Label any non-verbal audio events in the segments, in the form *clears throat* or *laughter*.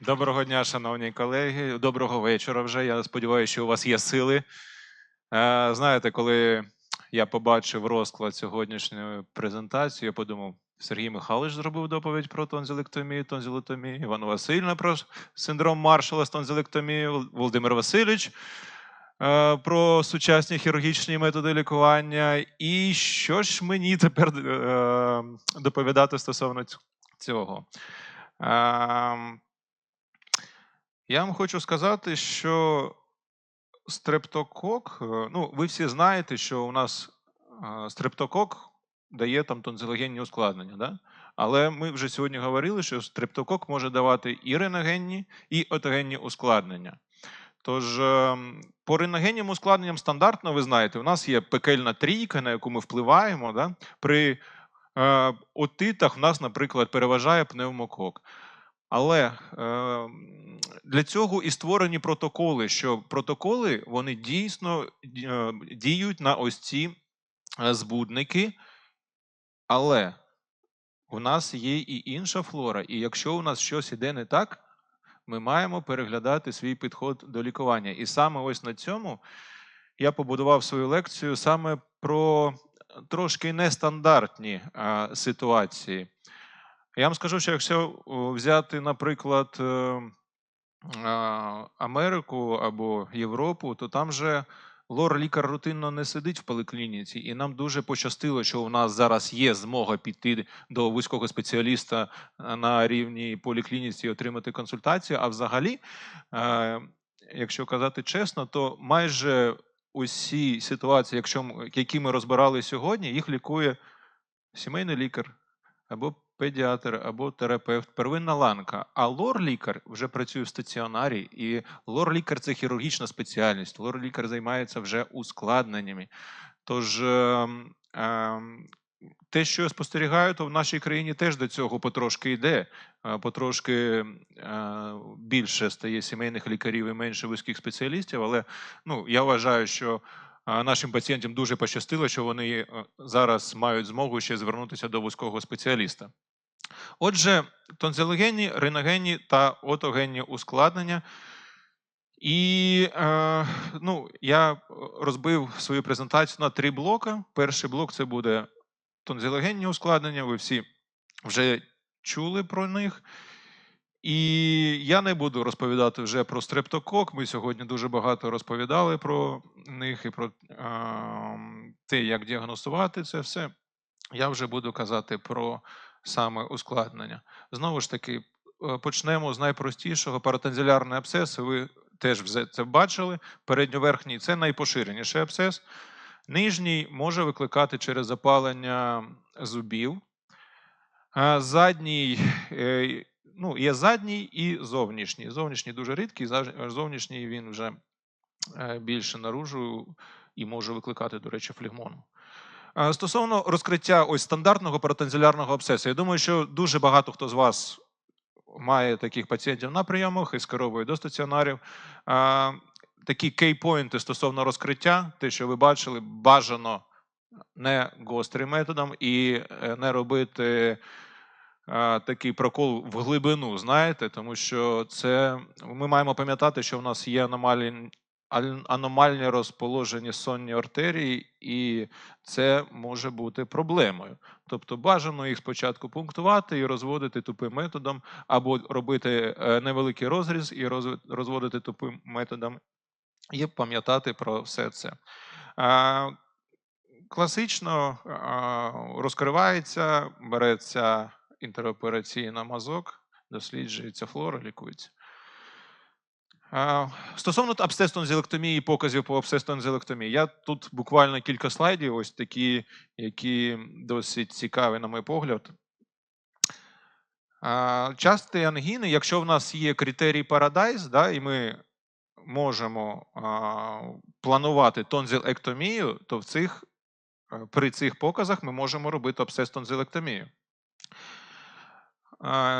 Доброго дня, шановні колеги. Доброго вечора вже. Я сподіваюся, що у вас є сили. Е, Знаєте, коли я побачив розклад сьогоднішньої презентації, я подумав, Сергій Михайлович зробив доповідь про тонзилектомію, тонзилотомію, Іван Васильівна про синдром Маршала з тонзилектомією, Вол- Володимир Васильович е, про сучасні хірургічні методи лікування. І що ж мені тепер е, доповідати стосовно цього? Я вам хочу сказати, що стрептокок, е, ну, ви всі знаєте, що у нас е, стрептокок дає там тонзилогенні ускладнення, да? але ми вже сьогодні говорили, що стрептокок може давати і реногенні, і отогенні ускладнення. Тож ем, по реногенним ускладненням стандартно, ви знаєте, у нас є пекельна трійка, на яку ми впливаємо. Да? При е, отитах в нас, наприклад, переважає пневмокок. Але е, для цього і створені протоколи, що протоколи вони дійсно е, діють на ось ці е, збудники, але у нас є і інша флора, і якщо у нас щось іде не так, ми маємо переглядати свій підход до лікування. І саме ось на цьому я побудував свою лекцію саме про трошки нестандартні е, ситуації. Я вам скажу, що якщо взяти, наприклад, е, Америку або Європу, то там же лор-лікар рутинно не сидить в поліклініці, і нам дуже пощастило, що у нас зараз є змога піти до вузького спеціаліста е, на рівні поліклініці і отримати консультацію. А взагалі, е, якщо казати чесно, то майже усі ситуації, якщо які ми розбирали сьогодні, їх лікує сімейний лікар або педіатр, або терапевт, первинна ланка. А лор-лікар вже працює в стаціонарі, і лор-лікар це хірургічна спеціальність. Лор-лікар займається вже ускладненнями. Тож ем, ем, те, що я спостерігаю, то в нашій країні теж до цього потрошки йде. Е, Потрошки е, більше стає сімейних лікарів і менше вузьких спеціалістів. Але ну, я вважаю, що Нашим пацієнтам дуже пощастило, що вони е, зараз мають змогу ще звернутися до вузького спеціаліста. Отже, тонзилогенні, риногенні та отогенні ускладнення. І е, ну, я розбив свою презентацію на три блоки. Перший блок це буде тонзилогенні ускладнення. Ви всі вже чули про них. І я не буду розповідати вже про стрептокок. Ми сьогодні дуже багато розповідали про них і про а, те, як діагностувати це все. Я вже буду казати про саме ускладнення. Знову ж таки, е, почнемо з найпростішого паратензилярний абсцес. Ви теж це бачили. Передньоверхній це найпоширеніший абсцес. Нижній може викликати через запалення зубів. Задній, е, ну, є задній і зовнішній. Зовнішній дуже рідкий, зовнішній він вже е, більше наружу і може викликати, до речі, флегмону. Стосовно розкриття ось стандартного паратензилярного абсцесу, я думаю, що дуже багато хто з вас має таких пацієнтів на прийомах і скеровує до стаціонарів. Такі кей-поінти стосовно розкриття, те, що ви бачили, бажано не гострим методом і е, не робити такий прокол в глибину, знаєте, тому що це ми маємо пам'ятати, що в нас є аномальні, аль- аномальні розположені сонні артерії, і це може бути проблемою. Тобто бажано їх спочатку пунктувати і розводити тупим методом, або робити е, невеликий розріз і роз- розводити тупим методом, і пам'ятати про все це. Класично розкривається, береться інтеропераційна мазок, досліджується флора, лікується. Стосовно абсцестонзілектомії і показів по абсцестонзілектомії, я тут буквально кілька слайдів, ось такі, які досить цікаві, на мій погляд. Часті ангіни, якщо в нас є критерій Paradise, да, і ми можемо а, планувати тонзилектомію, то в цих, е, при цих показах ми можемо робити абсцестонзилектомію.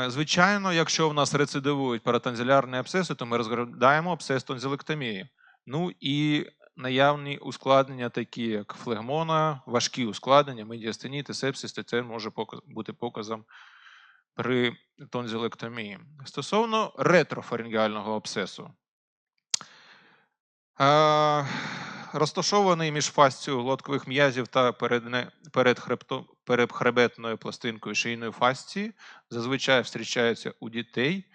Звичайно, якщо в нас рецидивують паратензилярні абсцеси, то ми розглядаємо абсцес тонзилектомії. Ну і наявні ускладнення, такі як флегмона, важкі ускладнення, медіастеніти, сепсис, то це може бути показом при тонзилектомії. Стосовно ретрофарингіального абсцесу. Розташований між фасцією лодкових м'язів та передхребетною пластинкою шийної фасції. Зазвичай зустрічається у дітей.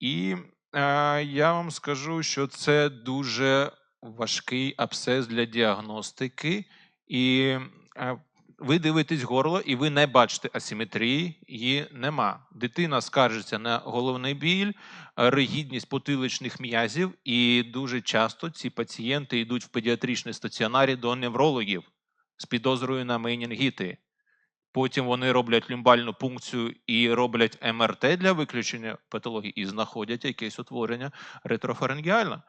І е, я вам скажу, що це дуже важкий абсцес для діагностики. І е, ви дивитесь горло, і ви не бачите асиметрії, її нема. Дитина скаржиться на головний біль, ригідність потиличних м'язів, і дуже часто ці пацієнти йдуть в педіатричний стаціонарі до неврологів з підозрою на менінгіти. Потім вони роблять люмбальну пункцію і роблять МРТ для виключення патології і знаходять якесь утворення ретрофарингіальне.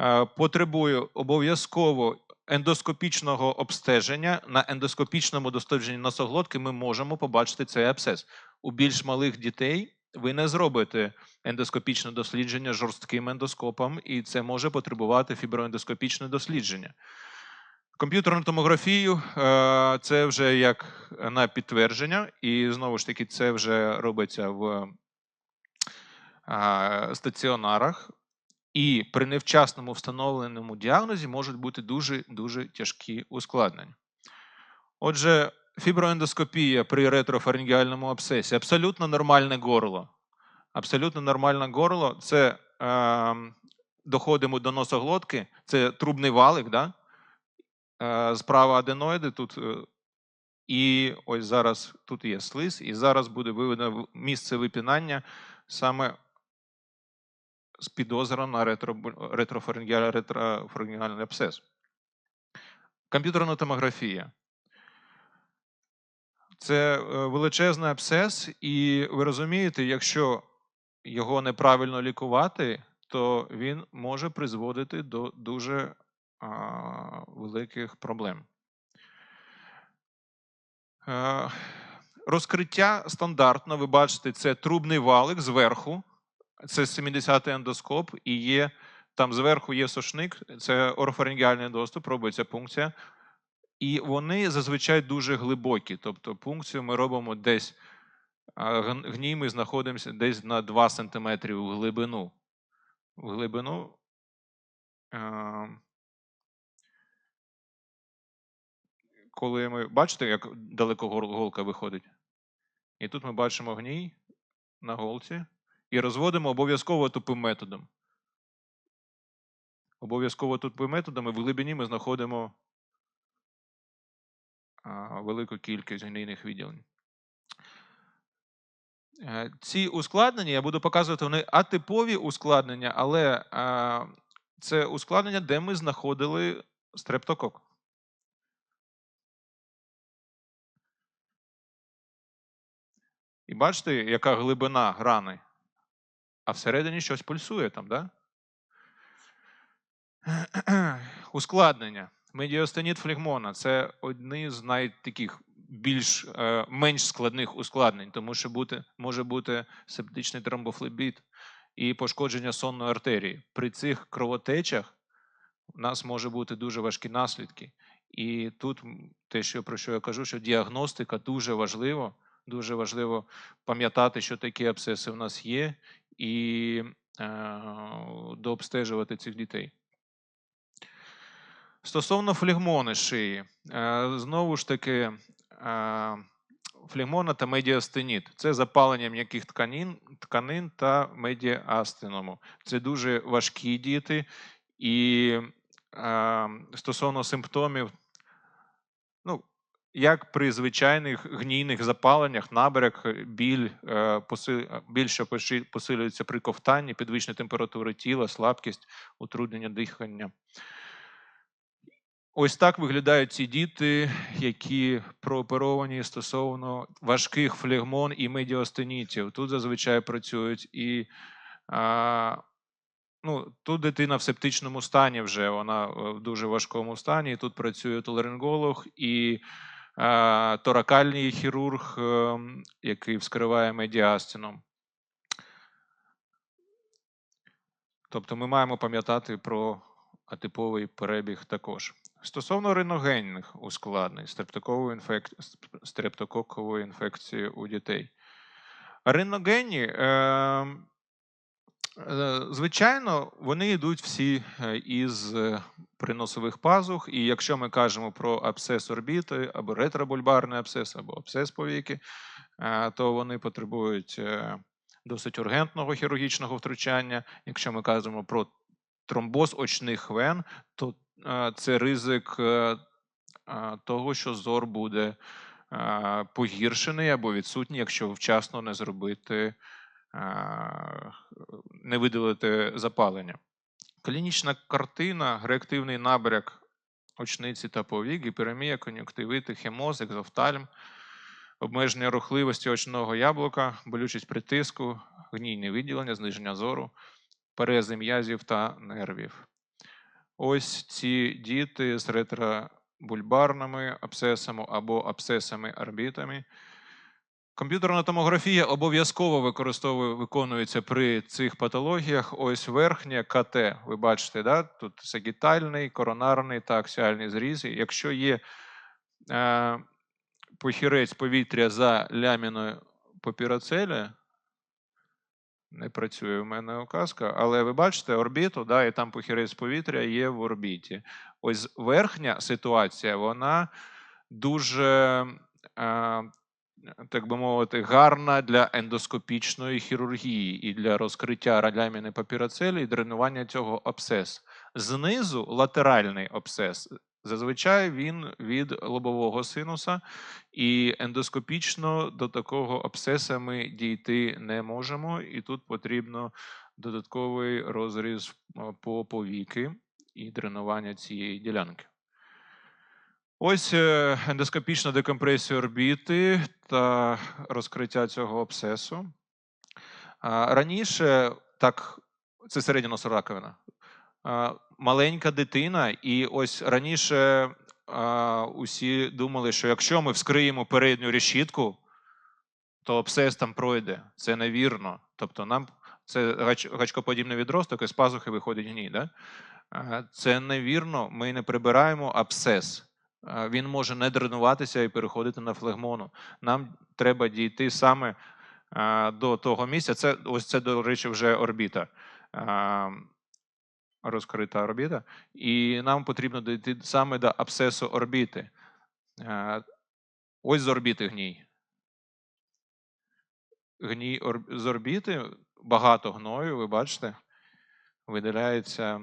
Е, Потребує обов'язково ендоскопічного обстеження. На ендоскопічному дослідженні носоглотки ми можемо побачити цей абсцес. У більш малих дітей ви не зробите ендоскопічне дослідження жорстким ендоскопом, і це може потребувати фіброендоскопічне дослідження. Комп'ютерну томографію е, це вже як на підтвердження, і знову ж таки, це вже робиться в е, стаціонарах. І при невчасному встановленому діагнозі можуть бути дуже дуже тяжкі ускладнення. Отже, фіброендоскопія при ретрофарингіальному абсцесі абсолютно нормальне горло. Абсолютно нормальне горло це е, доходимо до носоглотки, це трубний валик, да? Е, справа аденоїди тут. е, І ось зараз тут є слиз, і зараз буде виведено місце випінання саме з підозрою на ретро- ретрофарингіальний ретрофарингіальний абсцес. Комп'ютерна томографія. Це е, величезний абсцес, і ви розумієте, якщо його неправильно лікувати, то він може призводити до дуже великих проблем. Е, Розкриття стандартно, ви бачите, це трубний валик зверху, це 70-й ендоскоп, і є там зверху є сошник, це орофарингіальний доступ, робиться пункція. І вони зазвичай дуже глибокі. Тобто пункцію ми робимо десь, гній ми знаходимося десь на 2 см в глибину. В глибину. Коли ми бачите, як далеко голка виходить? І тут ми бачимо гній на голці і розводимо обов'язково тупим методом. Обов'язково тупим методом, і в глибині ми знаходимо велику кількість гнійних відділень. Е, Ці ускладнення я буду показувати, вони атипові ускладнення, але це ускладнення, де ми знаходили стрептокок. І бачите, яка глибина рани, а всередині щось пульсує там, да? *clears throat* Ускладнення. Медіостеніт флегмона це одні з найтаких більш е, менш складних ускладнень, тому що бути, може бути септичний тромбофлебіт і пошкодження сонної артерії. При цих кровотечах у нас може бути дуже важкі наслідки. І тут те, що про що я кажу, що діагностика дуже важливо. Дуже важливо пам'ятати, що такі абсцеси в нас є, і дообстежувати цих дітей. Стосовно флегмони шиї, знову ж таки, флегмона та медіастеніт це запалення м'яких тканин, тканин та медіастеному. Це дуже важкі діти, і стосовно симптомів, як при звичайних гнійних запаленнях, біль, е, поси- е, біль, що поши- посилюється при ковтанні, підвищення температури тіла, слабкість, утруднення дихання. Ось так виглядають ці діти, які прооперовані стосовно важких флегмон і медіостенітів. Тут зазвичай працюють і а, ну, тут дитина в септичному стані вже, вона е, в дуже важкому стані. Тут працює толеринголог і торакальний хірург, ем, який вскриває медіастином. Тобто ми маємо пам'ятати про атиповий перебіг також. Стосовно риногенних ускладнень стрептококової інфек... стрептококової інфекції у дітей. Риногенні, е, е, звичайно, вони йдуть всі е, із е, приносових пазух, і якщо ми кажемо про абсцес орбіти, або ретробульбарний абсцес, або абсцес повіки, е, то вони потребують е, досить ургентного хірургічного втручання. Якщо ми кажемо про тромбоз очних вен, то е, це ризик е, е, того, що зор буде е, погіршений або відсутній, якщо вчасно не зробити, е, не видалити запалення. Клінічна картина, реактивний набряк очниці та повік, гіперемія, кон'юнктивити, хемоз, екзофтальм, обмеження рухливості очного яблука, болючість притиску, гнійне виділення, зниження зору, перези м'язів та нервів. Ось ці діти з ретробульбарними абсцесами або абсцесами орбітами. Комп'ютерна томографія обов'язково використовує, виконується при цих патологіях. Ось верхнє КТ. Ви бачите, да? тут сагітальний, коронарний та аксіальний зрізи. Якщо є е, похірець повітря за ляміною папіроцелі, не працює в мене указка, але ви бачите орбіту, да, і там похірець повітря є в орбіті. Ось верхня ситуація, вона дуже. Е, так би мовити, гарна для ендоскопічної хірургії і для розкриття радяміни папіроцелі і дренування цього абсцесу. Знизу латеральний абсцес. Зазвичай він від лобового синуса, і ендоскопічно до такого абсцеса ми дійти не можемо, і тут потрібно додатковий розріз е, по повіки і дренування цієї ділянки. Ось е, ендоскопічна декомпресія орбіти та розкриття цього абсцесу. Раніше, так, це середня носораковина, маленька дитина, і ось раніше усі думали, що якщо ми вскриємо передню решітку, то абсцес там пройде. Це невірно. Тобто, нам це гачкоподібний відросток, і з пазухи виходить гній. Да? Це невірно, ми не прибираємо абсцес. Він може не дренуватися і переходити на флегмону. Нам треба дійти саме до того місця. Це ось це, до речі, вже орбіта. Розкрита орбіта, і нам потрібно дійти саме до абсцесу орбіти. Ось з орбіти гній. Гній з орбіти багато гною, ви бачите, видаляється,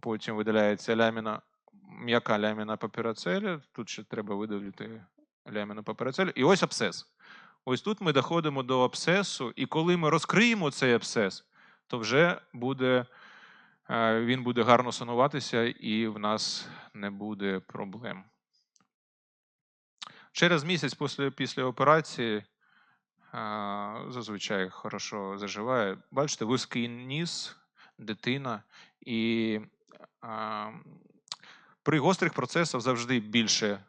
потім видаляється ляміна, м'яка ляміна папіроцеля. Тут ще треба видалити ляміну папіроцелю. І ось абсцес. Ось тут ми доходимо до абсцесу, і коли ми розкриємо цей абсцес, то вже буде, е, він буде гарно сануватися, і в нас не буде проблем. Через місяць після, після операції зазвичай хорошо заживає. Бачите, вузький ніс, дитина, і а, при гострих процесах завжди більше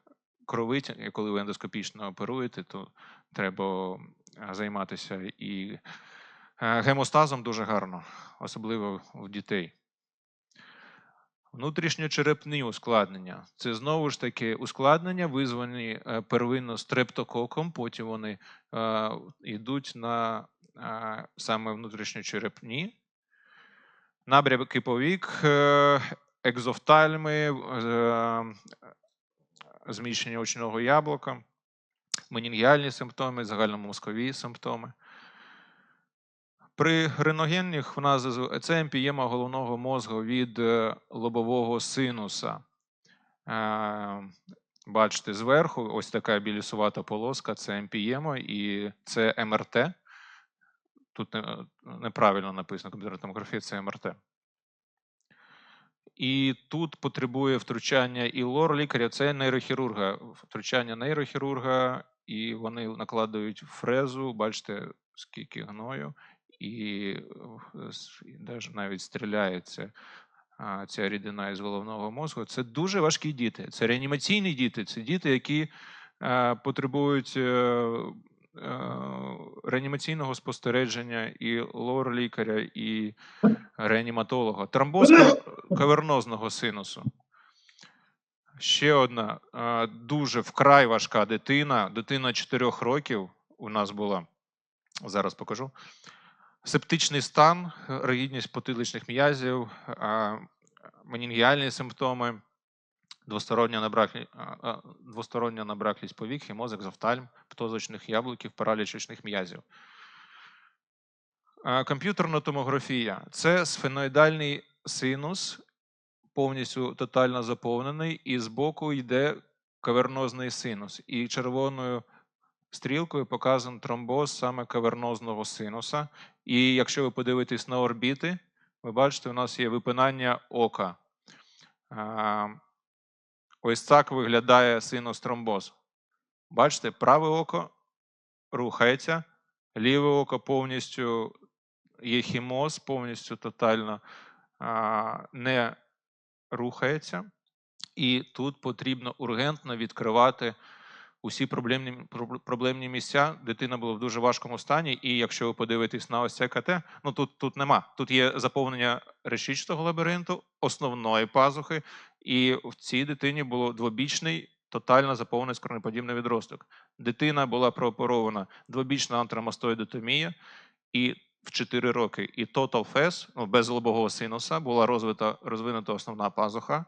кровить, і коли ви ендоскопічно оперуєте, то треба займатися і е, гемостазом дуже гарно, особливо в дітей. Внутрішньочерепні ускладнення. Це знову ж таки ускладнення, визвані е, первинно стрептококом, потім вони е, йдуть на е, саме внутрішньочерепні. Набряки повік, е, екзофтальми, е, зміщення очного яблука, менінгіальні симптоми, загальномозкові симптоми. При реногенних в нас це емпієма головного мозку від е, лобового синуса. Е, Бачите, зверху ось така білісувата полоска це емпієма і це МРТ. Тут неправильно написано комп'ютерна томографія, це МРТ. І тут потребує втручання і лор лікаря, це нейрохірурга. Втручання нейрохірурга, і вони накладають фрезу, бачите, скільки гною, і е, навіть стріляється ця рідина із головного мозку. Це дуже важкі діти. Це реанімаційні діти, це діти, які е, потребують е, реанімаційного спостереження і лор лікаря, і реаніматолога. Тромбоз кавернозного синусу. Ще одна е, дуже вкрай важка дитина. Дитина 4 років у нас була. Зараз покажу. Септичний стан, ригідність потиличних м'язів, менінгіальні симптоми, двостороння набраклі- а, а, двостороння набраклість повік, мозок, завтальм, птозочних яблуків, параліч очних м'язів. Комп'ютерна томографія це сфеноїдальний синус, повністю тотально заповнений, і збоку йде кавернозний синус. І червоною стрілкою показан тромбоз саме кавернозного синуса. І якщо ви подивитесь на орбіти, ви бачите, у нас є випинання ока. Ось так виглядає синус тромбоз. Бачите, праве око рухається, ліве око повністю є хімоз, повністю тотально а, не рухається. І тут потрібно ургентно відкривати усі проблемні, проблемні місця. Дитина була в дуже важкому стані, і якщо ви подивитесь на ось це КТ, ну тут, тут нема. Тут є заповнення решічного лабіринту, основної пазухи, і в цій дитині було двобічний, тотально заповнений скронеподібний відросток. Дитина була прооперована двобічна антрамастоїдотомія, і в 4 роки і total FES, ну, без лобового синуса, була розвита, розвинута основна пазуха,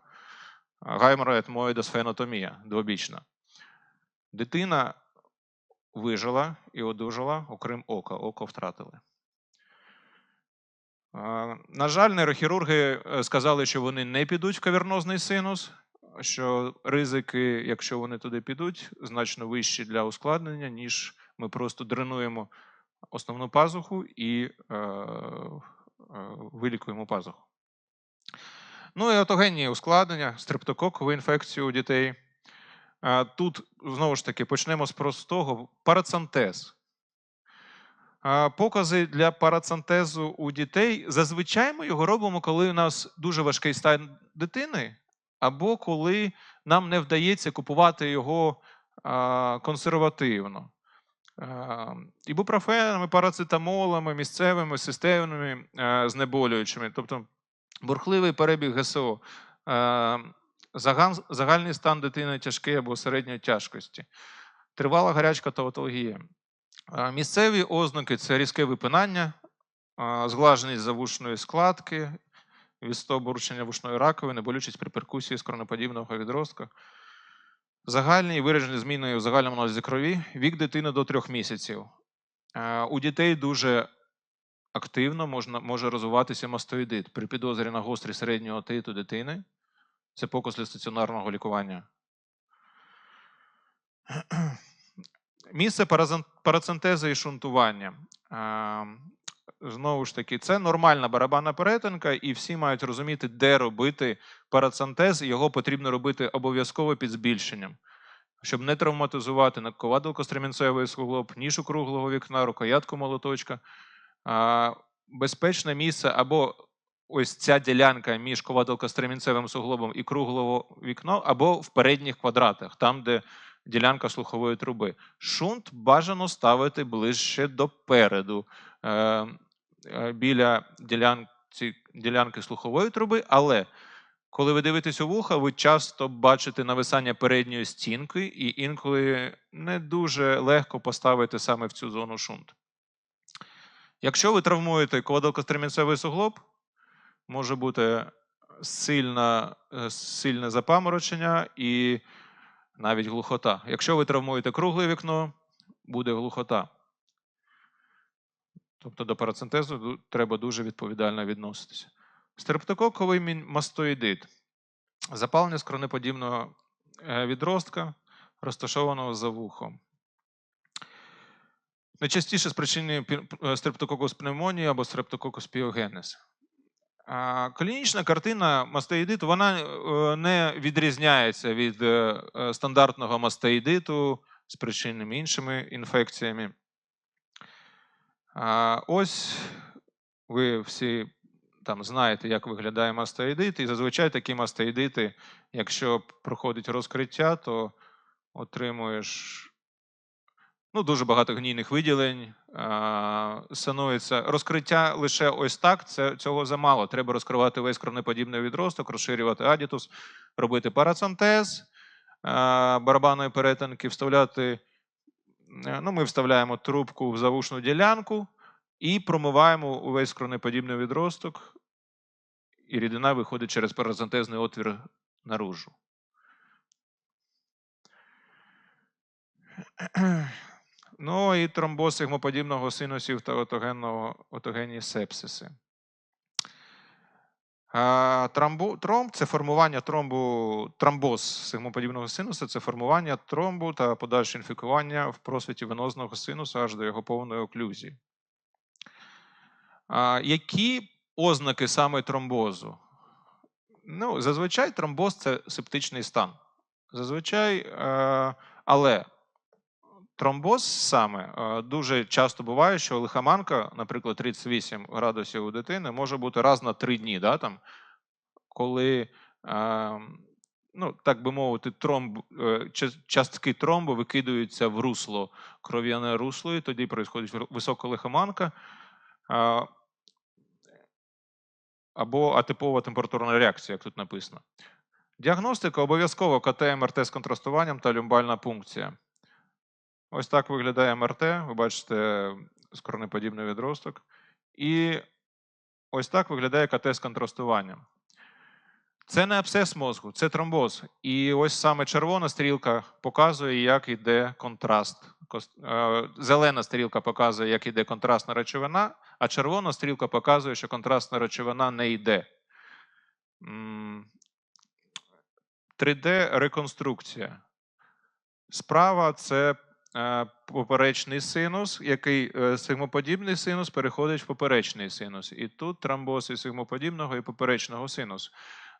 гаймороетмоїдосфенотомія двобічна. Дитина вижила і одужала, окрім ока. Око втратили. На жаль, нейрохірурги е, сказали, що вони не підуть в кавернозний синус, що ризики, якщо вони туди підуть, значно вищі для ускладнення, ніж ми просто дренуємо основну пазуху і е, е, вилікуємо пазуху. Ну і отогенні ускладнення, стрептококову інфекцію у дітей. Тут знову ж таки почнемо з простого парацентез. Покази для парацентезу у дітей зазвичай ми його робимо, коли у нас дуже важкий стан дитини, або коли нам не вдається купувати його консервативно. Ібупрофенами, парацетамолами, місцевими системними знеболюючими, тобто бурхливий перебіг ГСО. Загальний стан дитини тяжкий або середньої тяжкості, тривала гарячка та оталгія. Місцеві ознаки це різке випинання, зглаженість завушної складки, відстобурчення вушної раковини, болючість при перкусії скроноподібного відростка. Загальні виражені зміни у загальному аналізі крові, вік дитини до трьох місяців. У дітей дуже активно можна, може розвиватися мастоїдит при підозрі на гострий середнього отиту дитини. Це показ для стаціонарного лікування. Місце парацентезу і шунтування. Знову ж таки, це нормальна барабанна перетинка, і всі мають розуміти, де робити парацентез. і Його потрібно робити обов'язково під збільшенням, щоб не травматизувати надковадилко-стремінцевий суглоб, нішу круглого вікна, рукоятку молоточка. Безпечне місце або ось ця ділянка між ковадилко-стремінцевим суглобом і круглого вікно, або в передніх квадратах, там, де ділянка слухової труби. Шунт бажано ставити ближче до переду, е, е, біля ділянки, ділянки слухової труби, але коли ви дивитесь у вуха, ви часто бачите нависання передньої стінки, і інколи не дуже легко поставити саме в цю зону шунт. Якщо ви травмуєте ковадилко-стремінцевий суглоб, може бути сильна, е, сильне запаморочення і навіть глухота. Якщо ви травмуєте кругле вікно, буде глухота. Тобто до парацентезу треба дуже відповідально відноситися. Стрептококовий мастоїдит. Запалення скронеподібного е, відростка, розташованого за вухом. Найчастіше е, стрептококус пневмонії або стрептококус піогенез. Клінічна картина мастеїдиту вона е, не відрізняється від е, е, стандартного мастеїдиту з причинними іншими інфекціями. Ось ви всі там знаєте, як виглядає мастеїдит, і зазвичай такі мастеїдити, якщо проходить розкриття, то отримуєш ну, дуже багато гнійних виділень. Санується розкриття лише ось так. Це цього замало. Треба розкривати весь кронеподібний відросток, розширювати адітус, робити парацентез барабанної перетинки, вставляти е, ну, ми вставляємо трубку в завушну ділянку і промиваємо увесь кронеподібний відросток, і рідина виходить через паразантезний отвір наружу. Ну і тромбоз сигмоподібного синусів та отогенні сепсиси. А, тромб це формування тромбу, тромбоз сигмоподібного синуса це формування тромбу та подальше інфікування в просвіті венозного синуса аж до його повної оклюзії. Які ознаки саме тромбозу? Ну, зазвичай тромбоз це септичний стан. Зазвичай, е, але тромбоз саме е, дуже часто буває, що лихоманка, наприклад, 38 градусів у дитини, може бути раз на 3 дні, да, там, коли, е, ну, так би мовити, тромб, е, частки тромбу викидаються в русло, кров'яне русло, і тоді відбувається висока лихоманка. або атипова температурна реакція, як тут написано. Діагностика обов'язково КТ МРТ з контрастуванням та люмбальна пункція. Ось так виглядає МРТ. Ви бачите скронеподібний відросток. І ось так виглядає КТ з контрастуванням. Це не абсцес мозку, це тромбоз. І ось саме червона стрілка показує, як йде контраст. Е, Зелена стрілка показує, як йде контрастна речовина, а червона стрілка показує, що контрастна речовина не йде. 3D-реконструкція. Справа це поперечний синус, який е, сигмоподібний синус переходить в поперечний синус. І тут тромбоз і сигмоподібного і поперечного синусу.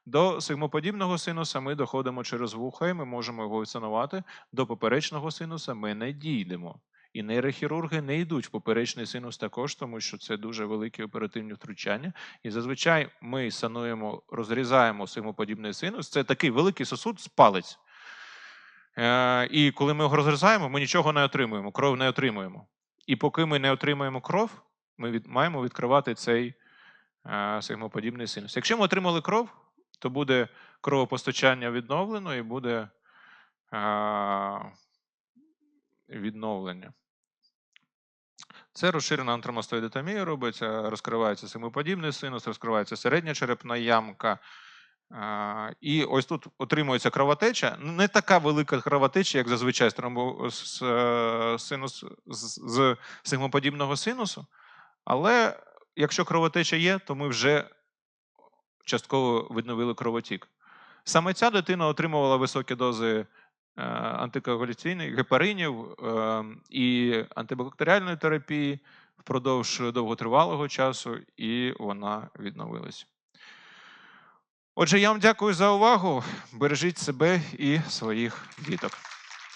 До сигмоподібного синуса ми доходимо через вуха, і ми можемо його відсанувати. До поперечного синуса ми не дійдемо. І нейрохірурги не йдуть в поперечний синус також, тому що це дуже великі оперативні втручання. І зазвичай ми сануємо, розрізаємо сигмоподібний синус. Це такий великий сосуд з палець. Е, і коли ми його розрізаємо, ми нічого не отримуємо, кров не отримуємо. І поки ми не отримуємо кров, ми від, маємо відкривати цей е, сигмоподібний синус. Якщо ми отримали кров, то буде кровопостачання відновлено і буде е, відновлення. Це розширена антромастоїдотомія робиться, розкривається симоподібний синус, розкривається середня черепна ямка. І ось тут отримується кровотеча. Не така велика кровотеча, як зазвичай з, е, синус, з сигмоподібного синусу. Але якщо кровотеча є, то ми вже частково відновили кровотік. Саме ця дитина отримувала високі дози е, антикоагуляційних гепаринів е, і антибактеріальної терапії впродовж довготривалого часу, і вона відновилась. Отже, я вам дякую за увагу. Бережіть себе і своїх діток.